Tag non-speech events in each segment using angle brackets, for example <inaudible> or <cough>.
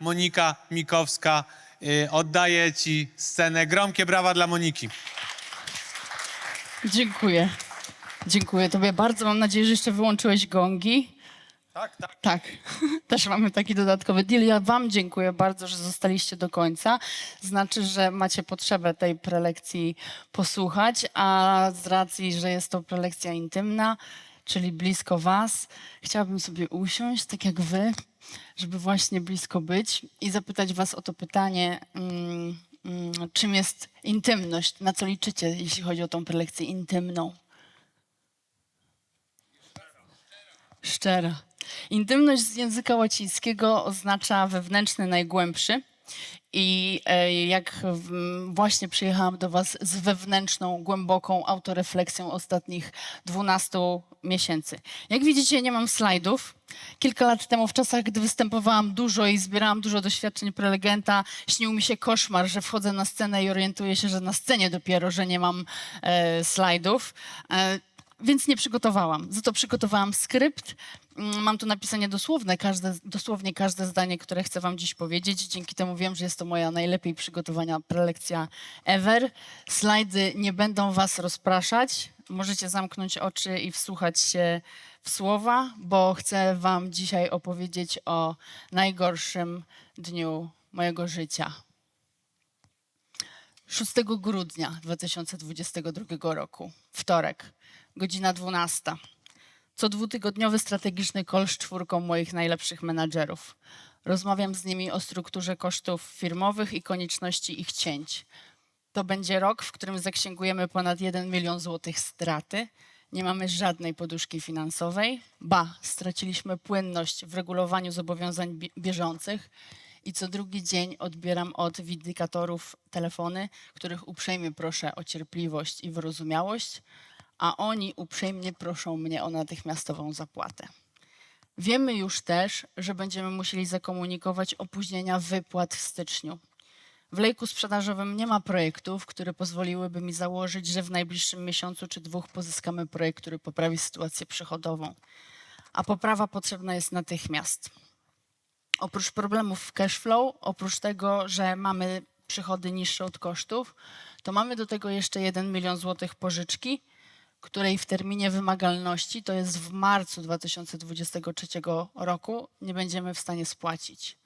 Monika Mikowska. Y, Oddaję Ci scenę. Gromkie brawa dla Moniki. Dziękuję. Dziękuję Tobie bardzo. Mam nadzieję, że jeszcze wyłączyłeś gongi. Tak, tak. Tak, <laughs> też mamy taki dodatkowy deal. Ja Wam dziękuję bardzo, że zostaliście do końca. Znaczy, że macie potrzebę tej prelekcji posłuchać, a z racji, że jest to prelekcja intymna, czyli blisko Was, chciałabym sobie usiąść, tak jak Wy, żeby właśnie blisko być i zapytać Was o to pytanie, mm, mm, czym jest intymność, na co liczycie, jeśli chodzi o tą prelekcję intymną. Szczera. Intymność z języka łacińskiego oznacza wewnętrzny, najgłębszy. I e, jak właśnie przyjechałam do Was z wewnętrzną, głęboką autorefleksją ostatnich 12 miesięcy. Jak widzicie, nie mam slajdów. Kilka lat temu, w czasach, gdy występowałam dużo i zbierałam dużo doświadczeń prelegenta, śnił mi się koszmar, że wchodzę na scenę i orientuję się, że na scenie dopiero, że nie mam e, slajdów. E, więc nie przygotowałam. Za to przygotowałam skrypt. Mm, Mam tu napisanie dosłowne, każde, dosłownie każde zdanie, które chcę wam dziś powiedzieć. Dzięki temu wiem, że jest to moja najlepiej przygotowana prelekcja ever. Slajdy nie będą was rozpraszać. Możecie zamknąć oczy i wsłuchać się w słowa, bo chcę wam dzisiaj opowiedzieć o najgorszym dniu mojego życia. 6 grudnia 2022 roku, wtorek, godzina 12. Co dwutygodniowy strategiczny call z czwórką moich najlepszych menadżerów. Rozmawiam z nimi o strukturze kosztów firmowych i konieczności ich cięć. To będzie rok, w którym zaksięgujemy ponad 1 milion złotych straty. Nie mamy żadnej poduszki finansowej. Ba, straciliśmy płynność w regulowaniu zobowiązań bie- bieżących i co drugi dzień odbieram od windykatorów telefony, których uprzejmie proszę o cierpliwość i wyrozumiałość, a oni uprzejmie proszą mnie o natychmiastową zapłatę. Wiemy już też, że będziemy musieli zakomunikować opóźnienia wypłat w styczniu. W lejku sprzedażowym nie ma projektów, które pozwoliłyby mi założyć, że w najbliższym miesiącu czy dwóch pozyskamy projekt, który poprawi sytuację przychodową. A poprawa potrzebna jest natychmiast. Oprócz problemów w cash flow, oprócz tego, że mamy przychody niższe od kosztów, to mamy do tego jeszcze 1 milion złotych pożyczki, której w terminie wymagalności, to jest w marcu 2023 roku, nie będziemy w stanie spłacić.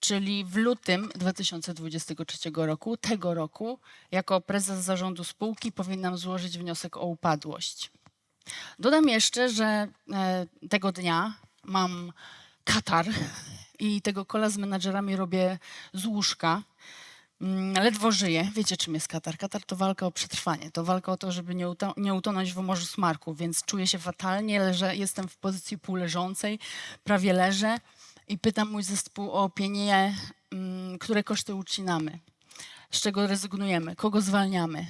Czyli w lutym 2023 roku, tego roku, jako prezes zarządu spółki powinnam złożyć wniosek o upadłość. Dodam jeszcze, że e, tego dnia mam katar i tego kola z menadżerami robię z łóżka. Mm, Ledwo żyję. Wiecie, czym jest katar? Katar to walka o przetrwanie. To walka o to, żeby nie, nie utonąć w morzu smarku, więc czuję się fatalnie, leżę, jestem w pozycji półleżącej, prawie leżę i pytam mój zespół o opinię, mm, które koszty ucinamy, z czego rezygnujemy, kogo zwalniamy.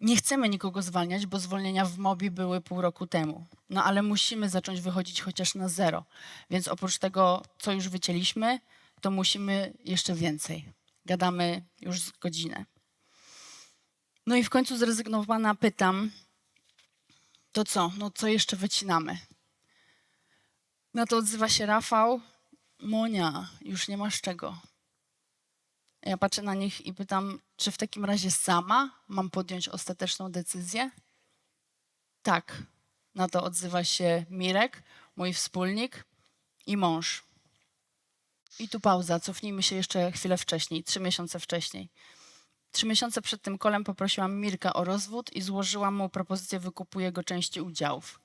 Nie chcemy nikogo zwalniać, bo zwolnienia w MOBI były pół roku temu. No ale musimy zacząć wychodzić chociaż na zero. Więc oprócz tego, co już wycięliśmy, to musimy jeszcze więcej. Gadamy już z godzinę. No i w końcu zrezygnowana pytam, to co? No co jeszcze wycinamy? Na to odzywa się Rafał, Monia, już nie masz czego. Ja patrzę na nich i pytam, czy w takim razie sama mam podjąć ostateczną decyzję? Tak. Na to odzywa się Mirek, mój wspólnik i mąż. I tu pauza, cofnijmy się jeszcze chwilę wcześniej, trzy miesiące wcześniej. Trzy miesiące przed tym kolem poprosiłam Mirka o rozwód i złożyłam mu propozycję wykupu jego części udziałów.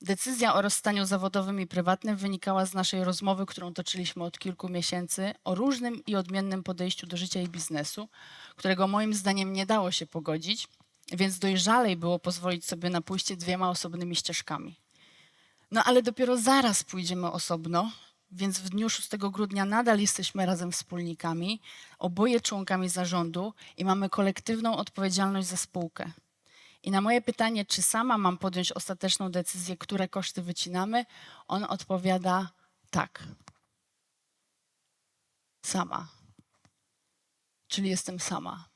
Decyzja o rozstaniu zawodowym i prywatnym wynikała z naszej rozmowy, którą toczyliśmy od kilku miesięcy o różnym i odmiennym podejściu do życia i biznesu, którego moim zdaniem nie dało się pogodzić, więc dojrzalej było pozwolić sobie na pójście dwiema osobnymi ścieżkami. No ale dopiero zaraz pójdziemy osobno, więc w dniu 6 grudnia nadal jesteśmy razem wspólnikami, oboje członkami zarządu i mamy kolektywną odpowiedzialność za spółkę. I na moje pytanie, czy sama mam podjąć ostateczną decyzję, które koszty wycinamy, on odpowiada tak. Sama. Czyli jestem sama.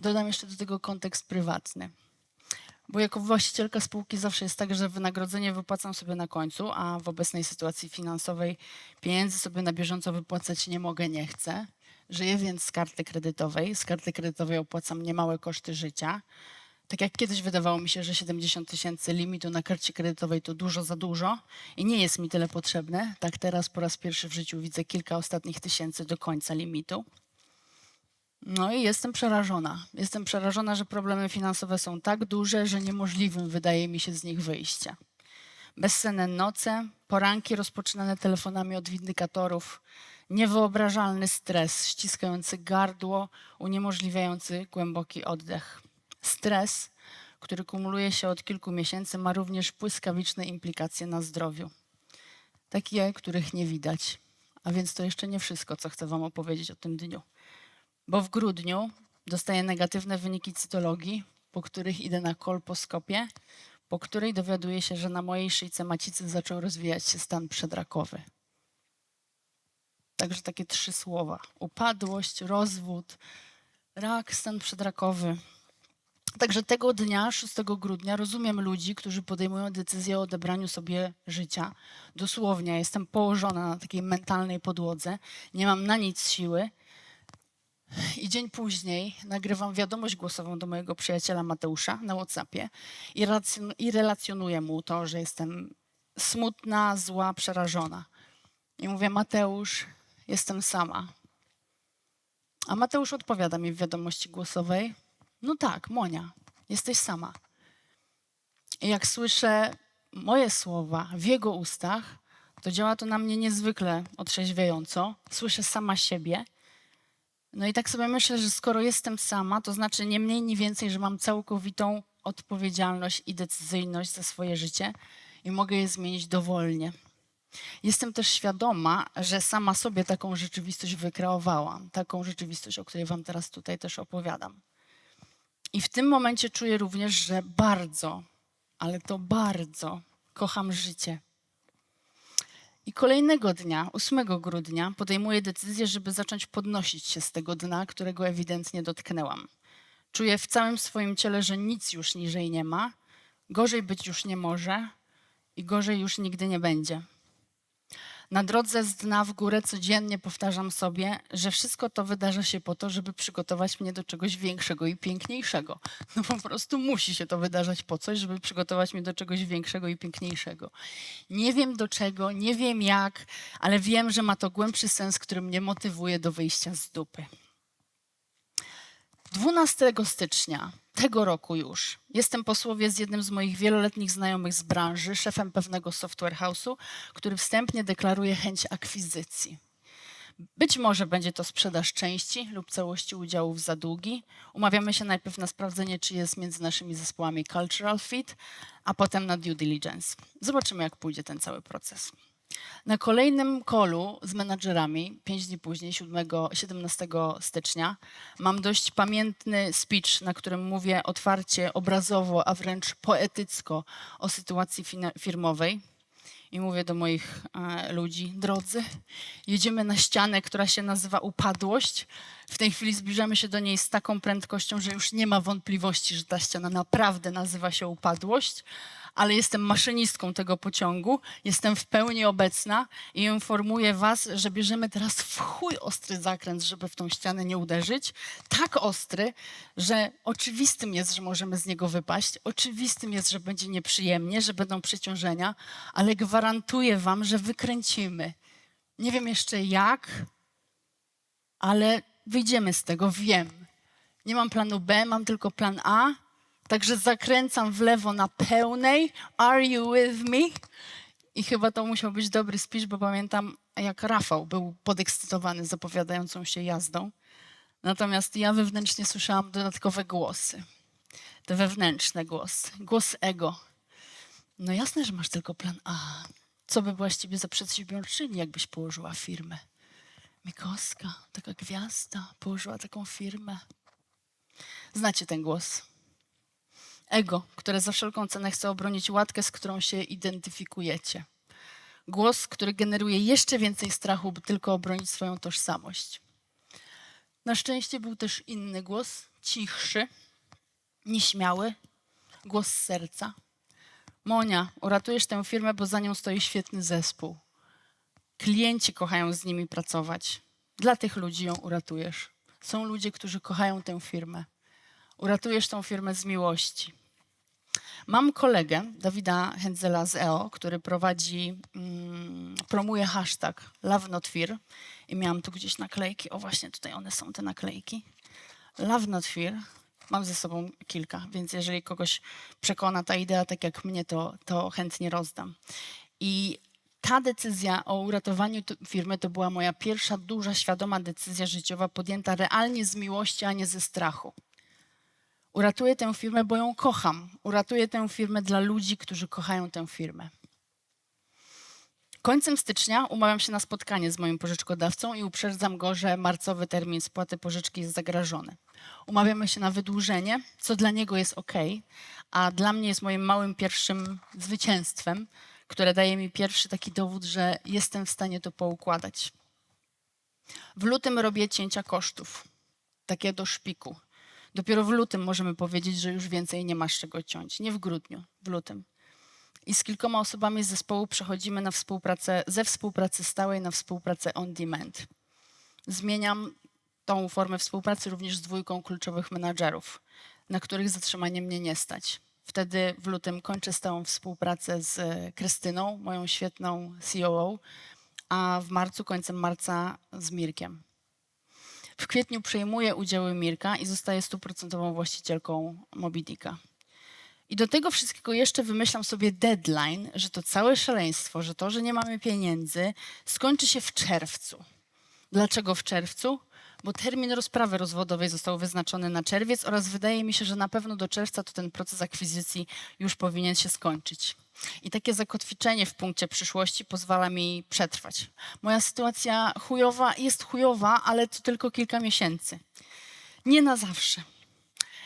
Dodam jeszcze do tego kontekst prywatny. Bo jako właścicielka spółki zawsze jest tak, że wynagrodzenie wypłacam sobie na końcu, a w obecnej sytuacji finansowej pieniędzy sobie na bieżąco wypłacać nie mogę, nie chcę. Żyję więc z karty kredytowej. Z karty kredytowej opłacam niemałe koszty życia. Tak jak kiedyś wydawało mi się, że 70 tysięcy limitu na karcie kredytowej to dużo za dużo i nie jest mi tyle potrzebne, tak teraz po raz pierwszy w życiu widzę kilka ostatnich tysięcy do końca limitu. No i jestem przerażona. Jestem przerażona, że problemy finansowe są tak duże, że niemożliwym wydaje mi się z nich wyjście. Bezsenne noce, poranki rozpoczynane telefonami od windykatorów, niewyobrażalny stres ściskający gardło, uniemożliwiający głęboki oddech. Stres, który kumuluje się od kilku miesięcy, ma również błyskawiczne implikacje na zdrowiu. Takie, których nie widać. A więc to jeszcze nie wszystko, co chcę Wam opowiedzieć o tym dniu. Bo w grudniu dostaję negatywne wyniki cytologii, po których idę na kolposkopię, po której dowiaduję się, że na mojej szyjce macicy zaczął rozwijać się stan przedrakowy. Także takie trzy słowa: upadłość, rozwód, rak, stan przedrakowy. Także tego dnia, 6 grudnia, rozumiem ludzi, którzy podejmują decyzję o odebraniu sobie życia. Dosłownie, jestem położona na takiej mentalnej podłodze, nie mam na nic siły. I dzień później nagrywam wiadomość głosową do mojego przyjaciela Mateusza na WhatsAppie i, racjon- i relacjonuję mu to, że jestem smutna, zła, przerażona. I mówię, Mateusz, jestem sama. A Mateusz odpowiada mi w wiadomości głosowej, no tak, Monia, jesteś sama. I jak słyszę moje słowa w jego ustach, to działa to na mnie niezwykle otrzeźwiająco. Słyszę sama siebie. No i tak sobie myślę, że skoro jestem sama, to znaczy nie mniej, nie więcej, że mam całkowitą odpowiedzialność i decyzyjność za swoje życie i mogę je zmienić dowolnie. Jestem też świadoma, że sama sobie taką rzeczywistość wykreowałam, taką rzeczywistość, o której Wam teraz tutaj też opowiadam. I w tym momencie czuję również, że bardzo, ale to bardzo kocham życie. I kolejnego dnia, 8 grudnia, podejmuję decyzję, żeby zacząć podnosić się z tego dna, którego ewidentnie dotknęłam. Czuję w całym swoim ciele, że nic już niżej nie ma, gorzej być już nie może i gorzej już nigdy nie będzie. Na drodze z dna w górę codziennie powtarzam sobie, że wszystko to wydarza się po to, żeby przygotować mnie do czegoś większego i piękniejszego. No po prostu musi się to wydarzać po coś, żeby przygotować mnie do czegoś większego i piękniejszego. Nie wiem do czego, nie wiem jak, ale wiem, że ma to głębszy sens, który mnie motywuje do wyjścia z dupy. 12 stycznia tego roku już jestem posłowie z jednym z moich wieloletnich znajomych z branży, szefem pewnego software house'u, który wstępnie deklaruje chęć akwizycji. Być może będzie to sprzedaż części lub całości udziałów za długi. Umawiamy się najpierw na sprawdzenie, czy jest między naszymi zespołami cultural fit, a potem na due diligence. Zobaczymy, jak pójdzie ten cały proces. Na kolejnym kolu z menadżerami, pięć dni później, 7, 17 stycznia, mam dość pamiętny speech, na którym mówię otwarcie, obrazowo, a wręcz poetycko o sytuacji firmowej. I mówię do moich e, ludzi, drodzy, jedziemy na ścianę, która się nazywa upadłość. W tej chwili zbliżamy się do niej z taką prędkością, że już nie ma wątpliwości, że ta ściana naprawdę nazywa się upadłość, ale jestem maszynistką tego pociągu, jestem w pełni obecna i informuję Was, że bierzemy teraz w chuj ostry zakręt, żeby w tą ścianę nie uderzyć. Tak ostry, że oczywistym jest, że możemy z niego wypaść, oczywistym jest, że będzie nieprzyjemnie, że będą przeciążenia, ale gwarantuję Wam, że wykręcimy. Nie wiem jeszcze jak, ale wyjdziemy z tego, wiem. Nie mam planu B, mam tylko plan A. Także zakręcam w lewo na pełnej. Are you with me? I chyba to musiał być dobry speech, bo pamiętam, jak Rafał był podekscytowany zapowiadającą się jazdą. Natomiast ja wewnętrznie słyszałam dodatkowe głosy. Te wewnętrzne głosy. Głos ego. No jasne, że masz tylko plan A. Co by ciebie za przedsiębiorczyni, jakbyś położyła firmę? Mikowska, taka gwiazda, położyła taką firmę. Znacie ten głos. Ego, które za wszelką cenę chce obronić łatkę, z którą się identyfikujecie. Głos, który generuje jeszcze więcej strachu, by tylko obronić swoją tożsamość. Na szczęście był też inny głos, cichszy, nieśmiały, głos serca. Monia, uratujesz tę firmę, bo za nią stoi świetny zespół. Klienci kochają z nimi pracować. Dla tych ludzi ją uratujesz. Są ludzie, którzy kochają tę firmę. Uratujesz tę firmę z miłości. Mam kolegę, Dawida Hędzela z EO, który prowadzi, mm, promuje hashtag Love Not Fear. I miałam tu gdzieś naklejki. O, właśnie tutaj one są, te naklejki. Love Not Fear. Mam ze sobą kilka, więc jeżeli kogoś przekona ta idea, tak jak mnie, to, to chętnie rozdam. I ta decyzja o uratowaniu firmy to była moja pierwsza duża, świadoma decyzja życiowa, podjęta realnie z miłości, a nie ze strachu. Uratuję tę firmę, bo ją kocham. Uratuję tę firmę dla ludzi, którzy kochają tę firmę. Końcem stycznia umawiam się na spotkanie z moim pożyczkodawcą i uprzedzam go, że marcowy termin spłaty pożyczki jest zagrożony. Umawiamy się na wydłużenie, co dla niego jest ok, a dla mnie jest moim małym pierwszym zwycięstwem, które daje mi pierwszy taki dowód, że jestem w stanie to poukładać. W lutym robię cięcia kosztów, takie do szpiku. Dopiero w lutym możemy powiedzieć, że już więcej nie masz czego ciąć. Nie w grudniu, w lutym. I z kilkoma osobami z zespołu przechodzimy na współpracę, ze współpracy stałej na współpracę on demand. Zmieniam tą formę współpracy również z dwójką kluczowych menadżerów, na których zatrzymanie mnie nie stać. Wtedy w lutym kończę stałą współpracę z e, Krystyną, moją świetną COO, a w marcu, końcem marca z Mirkiem. W kwietniu przejmuję udziały Mirka i zostaję stuprocentową właścicielką Mobidika. I do tego wszystkiego jeszcze wymyślam sobie deadline, że to całe szaleństwo, że to, że nie mamy pieniędzy, skończy się w czerwcu. Dlaczego w czerwcu? Bo termin rozprawy rozwodowej został wyznaczony na czerwiec oraz wydaje mi się, że na pewno do czerwca to ten proces akwizycji już powinien się skończyć. I takie zakotwiczenie w punkcie przyszłości pozwala mi przetrwać. Moja sytuacja chujowa jest chujowa, ale to tylko kilka miesięcy. Nie na zawsze.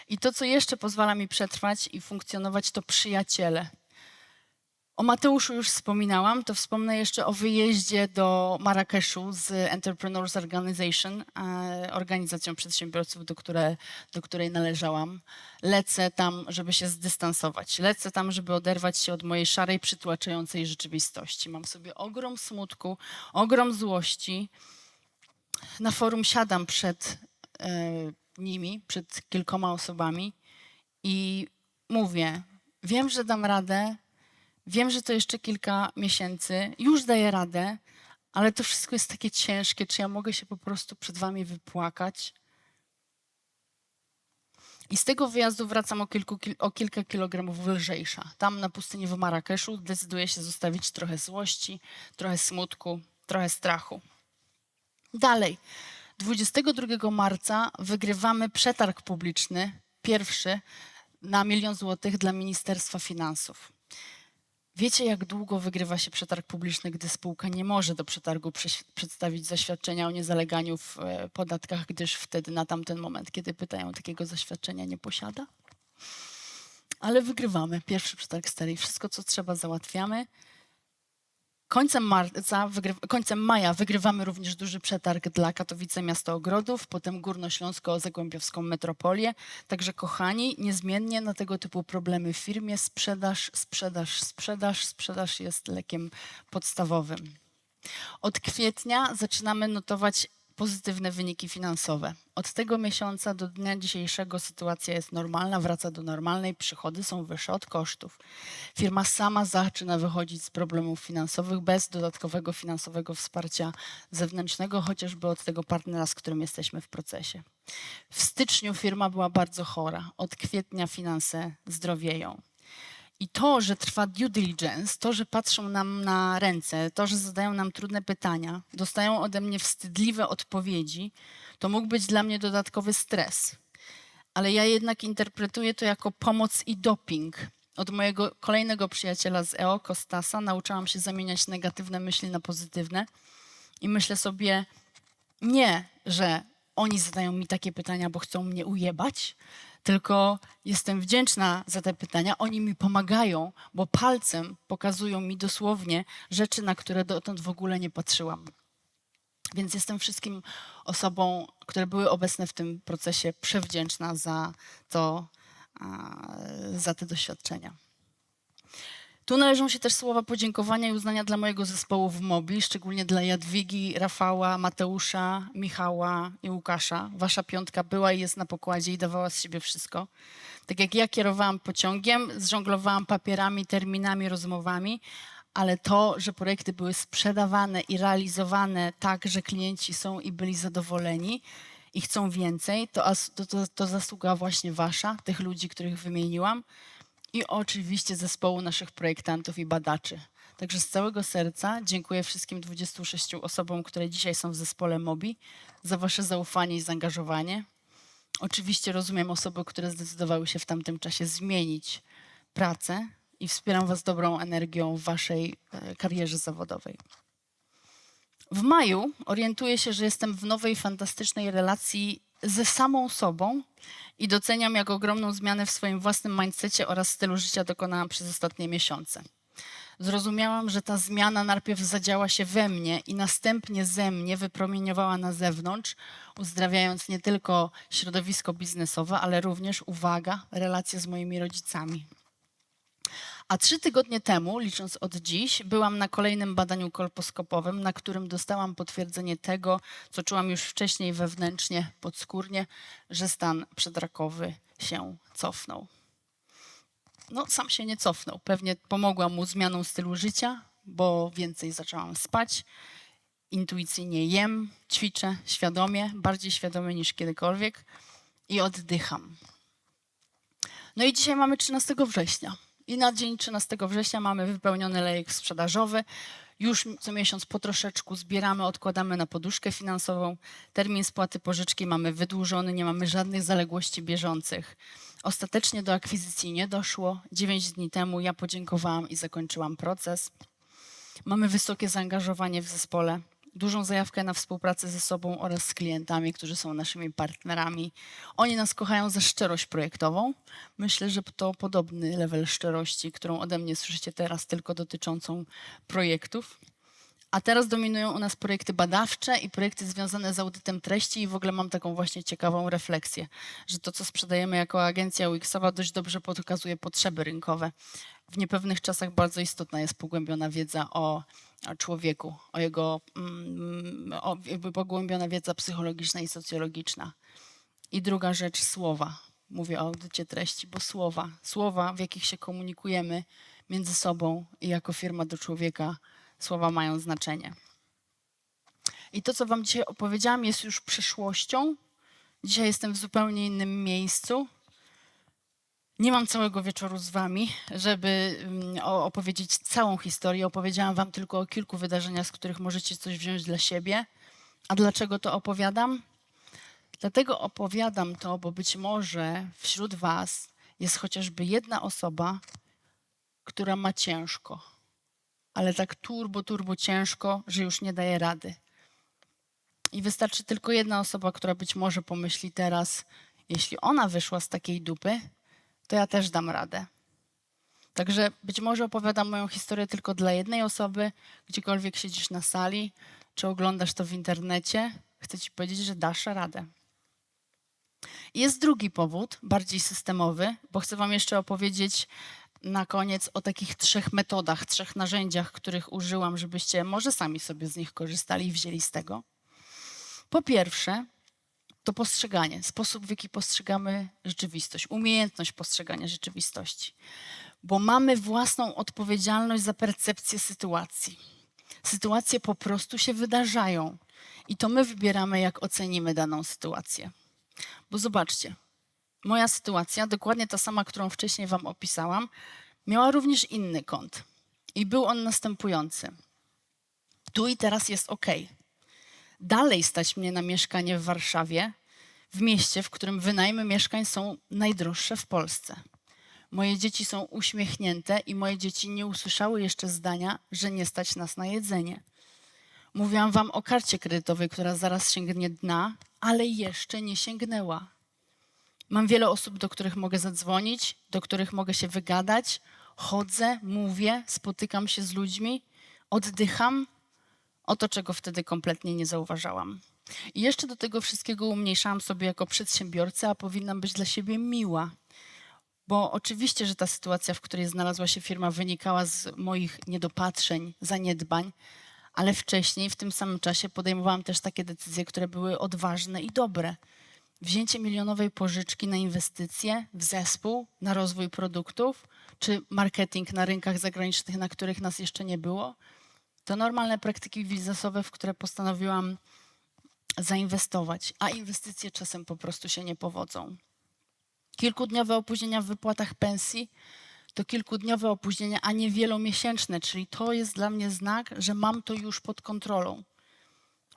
I to, co jeszcze pozwala mi przetrwać i funkcjonować, to przyjaciele. O Mateuszu już wspominałam, to wspomnę jeszcze o wyjeździe do Marrakeszu z Entrepreneurs Organization, e, organizacją przedsiębiorców, do, które, do której należałam. Lecę tam, żeby się zdystansować. Lecę tam, żeby oderwać się od mojej szarej, przytłaczającej rzeczywistości. Mam sobie ogrom smutku, ogrom złości. Na forum siadam przed e, nimi, przed kilkoma osobami i mówię: Wiem, że dam radę, wiem, że to jeszcze kilka miesięcy, już daję radę, ale to wszystko jest takie ciężkie. Czy ja mogę się po prostu przed Wami wypłakać? I z tego wyjazdu wracam o, kilku, kil- o kilka kilogramów lżejsza. Tam na pustyni w Marrakeszu decyduję się zostawić trochę złości, trochę smutku, trochę strachu. Dalej. 22 marca wygrywamy przetarg publiczny, pierwszy, na milion złotych dla Ministerstwa Finansów. Wiecie, jak długo wygrywa się przetarg publiczny, gdy spółka nie może do przetargu przedstawić zaświadczenia o niezaleganiu w e, podatkach, gdyż wtedy na tamten moment, kiedy pytają, takiego zaświadczenia nie posiada? Ale wygrywamy. Pierwszy przetarg stary. Wszystko, co trzeba, załatwiamy. Końcem, marca, końcem maja wygrywamy również duży przetarg dla Katowice Miasto Ogrodów, potem Górnośląsko-Zagłębiowską Metropolię. Także kochani, niezmiennie na tego typu problemy w firmie sprzedaż, sprzedaż, sprzedaż, sprzedaż jest lekiem podstawowym. Od kwietnia zaczynamy notować pozytywne wyniki finansowe. Od tego miesiąca do dnia dzisiejszego sytuacja jest normalna, wraca do normalnej, przychody są wyższe od kosztów. Firma sama zaczyna wychodzić z problemów finansowych bez dodatkowego finansowego wsparcia zewnętrznego, chociażby od tego partnera, z którym jesteśmy w procesie. W styczniu firma była bardzo chora. Od kwietnia finanse zdrowieją. I to, że trwa due diligence, to, że patrzą nam na ręce, to, że zadają nam trudne pytania, dostają ode mnie wstydliwe odpowiedzi, to mógł być dla mnie dodatkowy stres. Ale ja jednak interpretuję to jako pomoc i doping. Od mojego kolejnego przyjaciela z EO, Kostasa, nauczyłam się zamieniać negatywne myśli na pozytywne. I myślę sobie, nie, że oni zadają mi takie pytania, bo chcą mnie ujebać, tylko jestem wdzięczna za te pytania. Oni mi pomagają, bo palcem pokazują mi dosłownie rzeczy, na które dotąd w ogóle nie patrzyłam. Więc jestem wszystkim osobom, które były obecne w tym procesie, przewdzięczna za to, za te doświadczenia. Tu należą się też słowa podziękowania i uznania dla mojego zespołu w Mobi, szczególnie dla Jadwigi, Rafała, Mateusza, Michała i Łukasza. Wasza piątka była i jest na pokładzie i dawała z siebie wszystko. Tak jak ja kierowałam pociągiem, zżonglowałam papierami, terminami, rozmowami, ale to, że projekty były sprzedawane i realizowane tak, że klienci są i byli zadowoleni i chcą więcej, to, to, to zasługa właśnie wasza, tych ludzi, których wymieniłam i oczywiście zespołu naszych projektantów i badaczy. Także z całego serca dziękuję wszystkim 26 osobom, które dzisiaj są w zespole MOBI za wasze zaufanie i zaangażowanie. Oczywiście rozumiem osoby, które zdecydowały się w tamtym czasie zmienić pracę i wspieram was dobrą energią w waszej e, karierze zawodowej. W maju orientuję się, że jestem w nowej, fantastycznej relacji ze samą sobą i doceniam, jak ogromną zmianę w swoim własnym mindsetie oraz stylu życia dokonałam przez ostatnie miesiące. Zrozumiałam, że ta zmiana najpierw zadziała się we mnie i następnie ze mnie wypromieniowała na zewnątrz, uzdrawiając nie tylko środowisko biznesowe, ale również, uwaga, relacje z moimi rodzicami. A trzy tygodnie temu, licząc od dziś, byłam na kolejnym badaniu kolposkopowym, na którym dostałam potwierdzenie tego, co czułam już wcześniej wewnętrznie, podskórnie, że stan przedrakowy się cofnął. No, sam się nie cofnął. Pewnie pomogłam mu zmianą stylu życia, bo więcej zaczęłam spać, intuicyjnie jem, ćwiczę świadomie, bardziej świadomie niż kiedykolwiek i oddycham. No i dzisiaj mamy 13 września. I na dzień 13 września mamy wypełniony lejek sprzedażowy. Już co miesiąc po troszeczku zbieramy, odkładamy na poduszkę finansową. Termin spłaty pożyczki mamy wydłużony, nie mamy żadnych zaległości bieżących. Ostatecznie do akwizycji nie doszło. 9 dni temu ja podziękowałam i zakończyłam proces. Mamy wysokie zaangażowanie w zespole, dużą zajawkę na współpracę ze sobą oraz z klientami, którzy są naszymi partnerami. Oni nas kochają za szczerość projektową. Myślę, że to podobny level szczerości, którą ode mnie słyszycie teraz, tylko dotyczącą projektów. A teraz dominują u nas projekty badawcze i projekty związane z audytem treści i w ogóle mam taką właśnie ciekawą refleksję, że to, co sprzedajemy jako agencja UX-owa dość dobrze pokazuje potrzeby rynkowe. W niepewnych czasach bardzo istotna jest pogłębiona wiedza o, człowieku, o jego mm, o, jakby pogłębiona wiedza psychologiczna i socjologiczna. I druga rzecz, słowa. Mówię o audycie treści, bo słowa, słowa, w jakich się komunikujemy między sobą i jako firma do człowieka, słowa mają znaczenie. I to, co Wam dzisiaj opowiedziałam, jest już przeszłością. Dzisiaj jestem w zupełnie innym miejscu. Nie mam całego wieczoru z Wami, żeby mm, opowiedzieć całą historię. Opowiedziałam Wam tylko o kilku wydarzeniach, z których możecie coś wziąć dla siebie. A dlaczego to opowiadam? Dlatego opowiadam to, bo być może wśród Was jest chociażby jedna osoba, która ma ciężko, ale tak turbo, turbo ciężko, że już nie daje rady. I wystarczy tylko jedna osoba, która być może pomyśli teraz, jeśli ona wyszła z takiej dupy, to ja też dam radę. Także być może opowiadam moją historię tylko dla jednej osoby, gdziekolwiek siedzisz na sali, czy oglądasz to w internecie, chcę ci powiedzieć, że dasz radę. Jest drugi powód, bardziej systemowy, bo chcę Wam jeszcze opowiedzieć na koniec o takich trzech metodach, trzech narzędziach, których użyłam, żebyście może sami sobie z nich korzystali i wzięli z tego. Po pierwsze, to postrzeganie, sposób w jaki postrzegamy rzeczywistość, umiejętność postrzegania rzeczywistości, bo mamy własną odpowiedzialność za percepcję sytuacji. Sytuacje po prostu się wydarzają i to my wybieramy, jak ocenimy daną sytuację. Bo zobaczcie, moja sytuacja, dokładnie ta sama, którą wcześniej Wam opisałam, miała również inny kąt. I był on następujący. Tu i teraz jest ok. Dalej stać mnie na mieszkanie w Warszawie, w mieście, w którym wynajmy mieszkań są najdroższe w Polsce. Moje dzieci są uśmiechnięte i moje dzieci nie usłyszały jeszcze zdania, że nie stać nas na jedzenie. Mówiłam wam o karcie kredytowej, która zaraz sięgnie dna, ale jeszcze nie sięgnęła. Mam wiele osób, do których mogę zadzwonić, do których mogę się wygadać. Chodzę, mówię, spotykam się z ludźmi, oddycham. Oto, czego wtedy kompletnie nie zauważałam. I jeszcze do tego wszystkiego umniejszałam sobie jako przedsiębiorca, a powinnam być dla siebie miła. Bo oczywiście, że ta sytuacja, w której znalazła się firma, wynikała z moich niedopatrzeń, zaniedbań, ale wcześniej, w tym samym czasie, podejmowałam też takie decyzje, które były odważne i dobre. Wzięcie milionowej pożyczki na inwestycje w zespół, na rozwój produktów, czy marketing na rynkach zagranicznych, na których nas jeszcze nie było, to normalne praktyki biznesowe, w które postanowiłam zainwestować, a inwestycje czasem po prostu się nie powodzą. Kilkudniowe opóźnienia w wypłatach pensji to kilkudniowe opóźnienia, a nie wielomiesięczne, czyli to jest dla mnie znak, że mam to już pod kontrolą.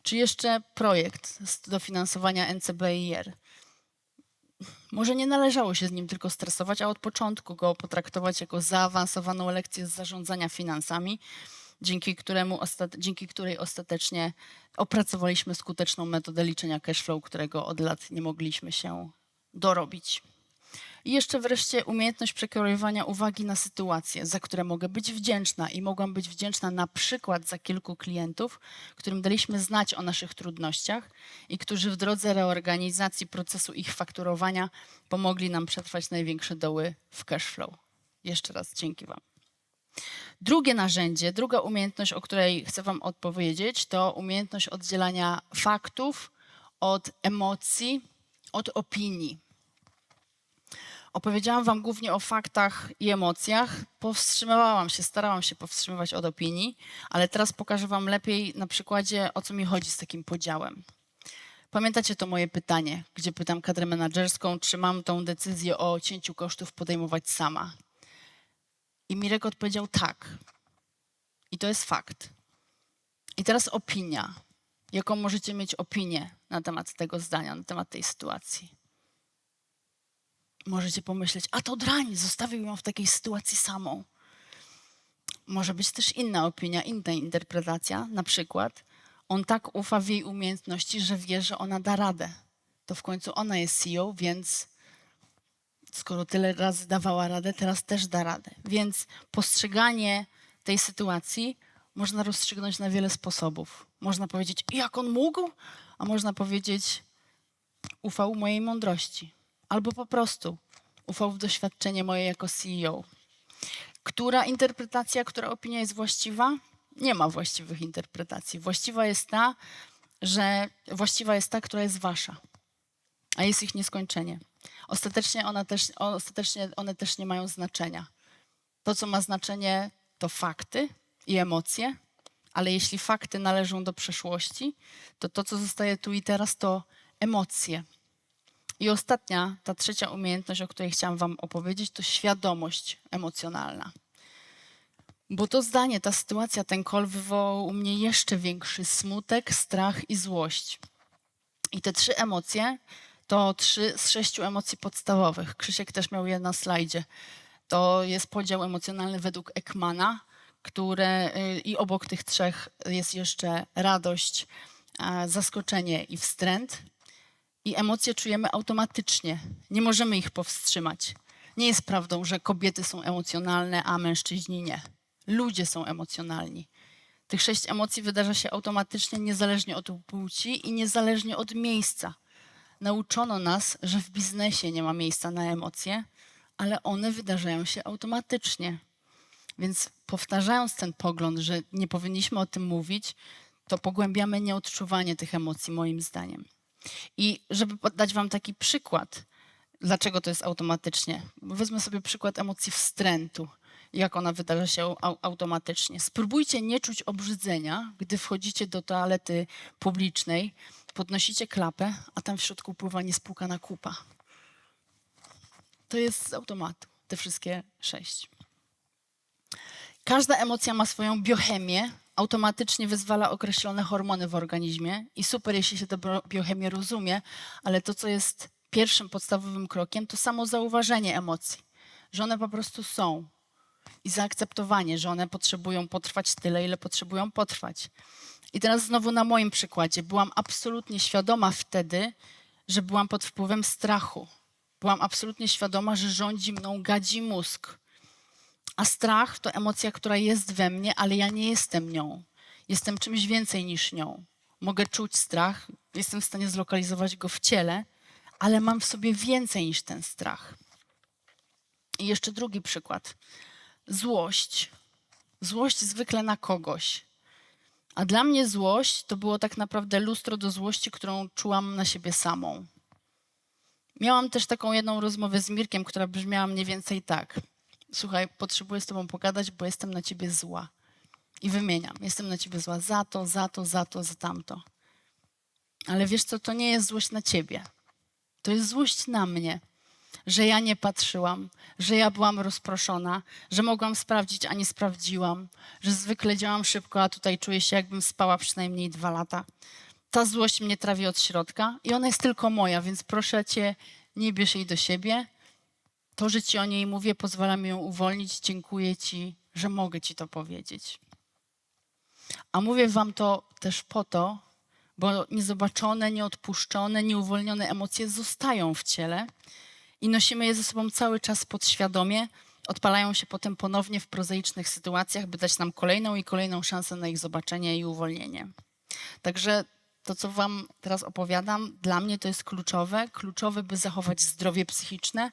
Czy jeszcze projekt z dofinansowania NCBIR. Może nie należało się z nim tylko stresować, a od początku go potraktować jako zaawansowaną lekcję z zarządzania finansami, dzięki, któremu dzięki której ostatecznie opracowaliśmy skuteczną metodę liczenia cashflow, którego od lat nie mogliśmy się dorobić. I jeszcze wreszcie umiejętność przekierowywania uwagi na sytuacje, za które mogę być wdzięczna i mogłam być wdzięczna na przykład za kilku klientów, którym daliśmy znać o naszych trudnościach i którzy w drodze reorganizacji procesu ich fakturowania pomogli nam przetrwać największe doły w cashflow. Jeszcze raz dzięki Wam. Drugie narzędzie, druga umiejętność, o której chcę Wam odpowiedzieć, to umiejętność oddzielania faktów od emocji, od opinii. Opowiedziałam Wam głównie o faktach i emocjach. Powstrzymywałam się, starałam się powstrzymywać od opinii, ale teraz pokażę Wam lepiej na przykładzie, o co mi chodzi z takim podziałem. Pamiętacie to moje pytanie, gdzie pytam kadrę menedżerską, czy mam tą decyzję o cięciu kosztów podejmować sama? I Mirek odpowiedział tak. I to jest fakt. I teraz opinia. Jaką możecie mieć opinię na temat tego zdania, na temat tej sytuacji? Możecie pomyśleć, a to drań, zostawił ją w takiej sytuacji samą. Może być też inna opinia, inna interpretacja. Na przykład, on tak ufa w jej umiejętności, że wie, że ona da radę. To w końcu ona jest CEO, więc skoro tyle razy dawała radę, teraz też da radę. Więc postrzeganie tej sytuacji można rozstrzygnąć na wiele sposobów. Można powiedzieć, jak on mógł, a można powiedzieć, ufał mojej mądrości. Albo po prostu ufał w doświadczenie moje jako CEO. Która interpretacja, która opinia jest właściwa? Nie ma właściwych interpretacji. Właściwa jest ta, że właściwa jest ta, która jest wasza, a jest ich nieskończenie. Ostatecznie, ona też, ostatecznie one też nie mają znaczenia. To, co ma znaczenie, to fakty i emocje, ale jeśli fakty należą do przeszłości, to to, co zostaje tu i teraz, to emocje. I ostatnia, ta trzecia umiejętność, o której chciałam Wam opowiedzieć, to świadomość emocjonalna. Bo to zdanie, ta sytuacja, ten kol wywołał u mnie jeszcze większy smutek, strach i złość. I te trzy emocje to trzy z sześciu emocji podstawowych. Krzysiek też miał je na slajdzie. To jest podział emocjonalny według Ekmana, które y, i obok tych trzech jest jeszcze radość, zaskoczenie i wstręt. I emocje czujemy automatycznie. Nie możemy ich powstrzymać. Nie jest prawdą, że kobiety są emocjonalne, a mężczyźni nie. Ludzie są emocjonalni. Tych sześć emocji wydarza się automatycznie, niezależnie od płci i niezależnie od miejsca. Nauczono nas, że w biznesie nie ma miejsca na emocje, ale one wydarzają się automatycznie. Więc powtarzając ten pogląd, że nie powinniśmy o tym mówić, to pogłębiamy nieodczuwanie tych emocji, moim zdaniem. I żeby podać Wam taki przykład, dlaczego to jest automatycznie, wezmę sobie przykład emocji wstrętu, jak ona wydarza się au- automatycznie. Spróbujcie nie czuć obrzydzenia, gdy wchodzicie do toalety publicznej, podnosicie klapę, a tam w środku pływa niespłukana kupa. To jest z automatu, te wszystkie sześć. Każda emocja ma swoją biochemię, automatycznie wyzwala określone hormony w organizmie i super, jeśli się tę biochemię rozumie, ale to, co jest pierwszym podstawowym krokiem, to samo zauważenie emocji, że one po prostu są i zaakceptowanie, że one potrzebują potrwać tyle, ile potrzebują potrwać. I teraz znowu na moim przykładzie. Byłam absolutnie świadoma wtedy, że byłam pod wpływem strachu. Byłam absolutnie świadoma, że rządzi mną gadzi mózg. A strach to emocja, która jest we mnie, ale ja nie jestem nią. Jestem czymś więcej niż nią. Mogę czuć strach, jestem w stanie zlokalizować go w ciele, ale mam w sobie więcej niż ten strach. I jeszcze drugi przykład. Złość. Złość zwykle na kogoś. A dla mnie złość to było tak naprawdę lustro do złości, którą czułam na siebie samą. Miałam też taką jedną rozmowę z Mirkiem, która brzmiała mniej więcej tak. Słuchaj, potrzebuję z tobą pogadać, bo jestem na ciebie zła. I wymieniam. Jestem na ciebie zła za to, za to, za to, za tamto. Ale wiesz co, to nie jest złość na ciebie. To jest złość na mnie, że ja nie patrzyłam, że ja byłam rozproszona, że mogłam sprawdzić, a nie sprawdziłam, że zwykle działam szybko, a tutaj czuję się, jakbym spała przynajmniej dwa lata. Ta złość mnie trawi od środka i ona jest tylko moja, więc proszę cię, nie bierz jej do siebie. To, że ci o niej mówię, pozwala mi ją uwolnić. Dziękuję ci, że mogę ci to powiedzieć. A mówię wam to też po to, bo niezobaczone, nieodpuszczone, nieuwolnione emocje zostają w ciele i nosimy je ze sobą cały czas podświadomie. Odpalają się potem ponownie w prozaicznych sytuacjach, by dać nam kolejną i kolejną szansę na ich zobaczenie i uwolnienie. Także to, co Wam teraz opowiadam, dla mnie to jest kluczowe. Kluczowe, by zachować zdrowie psychiczne,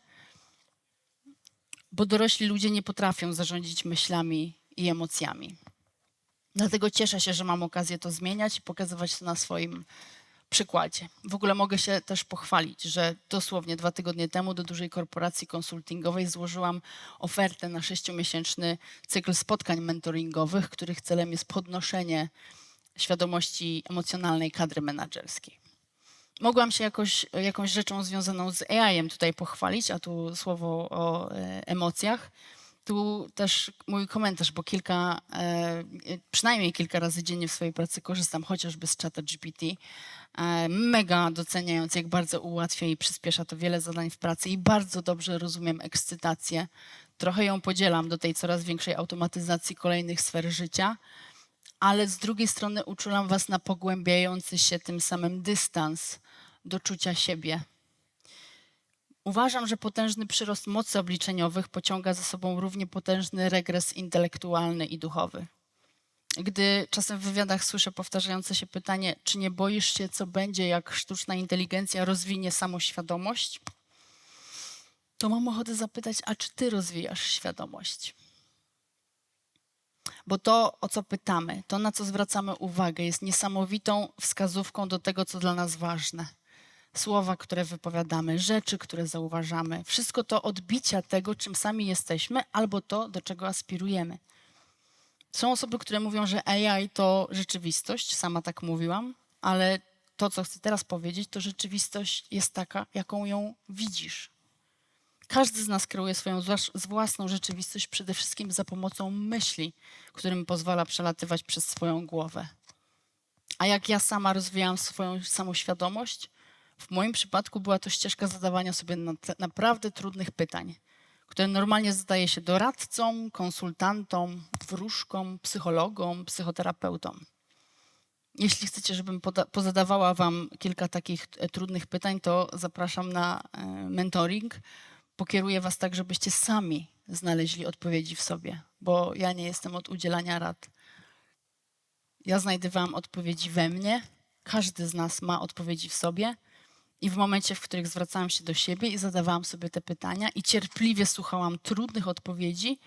bo dorośli ludzie nie potrafią zarządzić myślami i emocjami. Dlatego cieszę się, że mam okazję to zmieniać i pokazywać to na swoim przykładzie. W ogóle mogę się też pochwalić, że dosłownie dwa tygodnie temu do dużej korporacji konsultingowej złożyłam ofertę na sześciomiesięczny cykl spotkań mentoringowych, których celem jest podnoszenie świadomości emocjonalnej kadry menedżerskiej. Mogłam się jakoś, jakąś rzeczą związaną z AI-em tutaj pochwalić, a tu słowo o e, emocjach. Tu też mój komentarz, bo kilka, e, przynajmniej kilka razy dziennie w swojej pracy korzystam chociażby z czata GPT, mega doceniając, jak bardzo ułatwia i przyspiesza to wiele zadań w pracy i bardzo dobrze rozumiem ekscytację. Trochę ją podzielam do tej coraz większej automatyzacji kolejnych sfer życia, ale z drugiej strony uczulam Was na pogłębiający się tym samym dystans do czucia siebie. Uważam, że potężny przyrost mocy obliczeniowych pociąga za sobą równie potężny regres intelektualny i duchowy. Gdy czasem w wywiadach słyszę powtarzające się pytanie, czy nie boisz się, co będzie, jak sztuczna inteligencja rozwinie samoświadomość, to mam ochotę zapytać, a czy ty rozwijasz świadomość? Bo to, o co pytamy, to, na co zwracamy uwagę, jest niesamowitą wskazówką do tego, co dla nas ważne. Słowa, które wypowiadamy, rzeczy, które zauważamy, wszystko to odbicia tego, czym sami jesteśmy, albo to, do czego aspirujemy. Są osoby, które mówią, że AI to rzeczywistość, sama tak mówiłam, ale to, co chcę teraz powiedzieć, to rzeczywistość jest taka, jaką ją widzisz. Każdy z nas kreuje swoją własną rzeczywistość przede wszystkim za pomocą myśli, którym pozwala przelatywać przez swoją głowę. A jak ja sama rozwijałam swoją samoświadomość, w moim przypadku była to ścieżka zadawania sobie na- naprawdę trudnych pytań, które normalnie zadaje się doradcom, konsultantom, wróżkom, psychologom, psychoterapeutom. Jeśli chcecie, żebym pozadawała Wam kilka takich e, trudnych pytań, to zapraszam na e, mentoring. Pokieruję Was tak, żebyście sami znaleźli odpowiedzi w sobie, bo ja nie jestem od udzielania rad. Ja znajdowałam odpowiedzi we mnie, każdy z nas ma odpowiedzi w sobie. I w momencie, w których zwracałam się do siebie i zadawałam sobie te pytania i cierpliwie słuchałam trudnych odpowiedzi,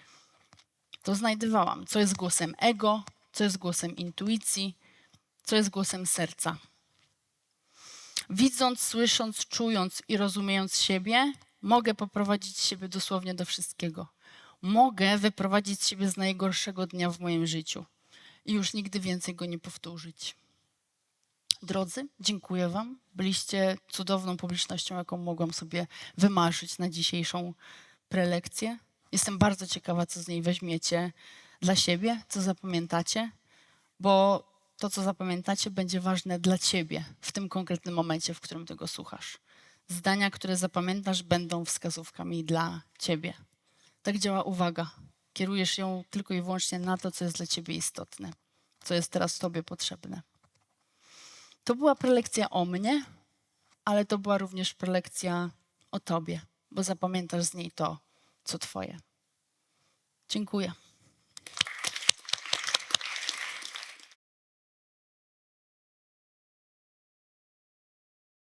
to znajdowałam, co jest głosem ego, co jest głosem intuicji, co jest głosem serca. Widząc, słysząc, czując i rozumiejąc siebie, mogę poprowadzić siebie dosłownie do wszystkiego. Mogę wyprowadzić siebie z najgorszego dnia w moim życiu i już nigdy więcej go nie powtórzyć. Drodzy, dziękuję Wam. Byliście cudowną publicznością, jaką mogłam sobie wymarzyć na dzisiejszą prelekcję. Jestem bardzo ciekawa, co z niej weźmiecie dla siebie, co zapamiętacie, bo to, co zapamiętacie, będzie ważne dla Ciebie w tym konkretnym momencie, w którym tego słuchasz. Zdania, które zapamiętasz, będą wskazówkami dla Ciebie. Tak działa uwaga. Kierujesz ją tylko i wyłącznie na to, co jest dla Ciebie istotne, co jest teraz Tobie potrzebne. To była prelekcja o mnie, ale to była również prelekcja o Tobie, bo zapamiętasz z niej to, co Twoje. Dziękuję.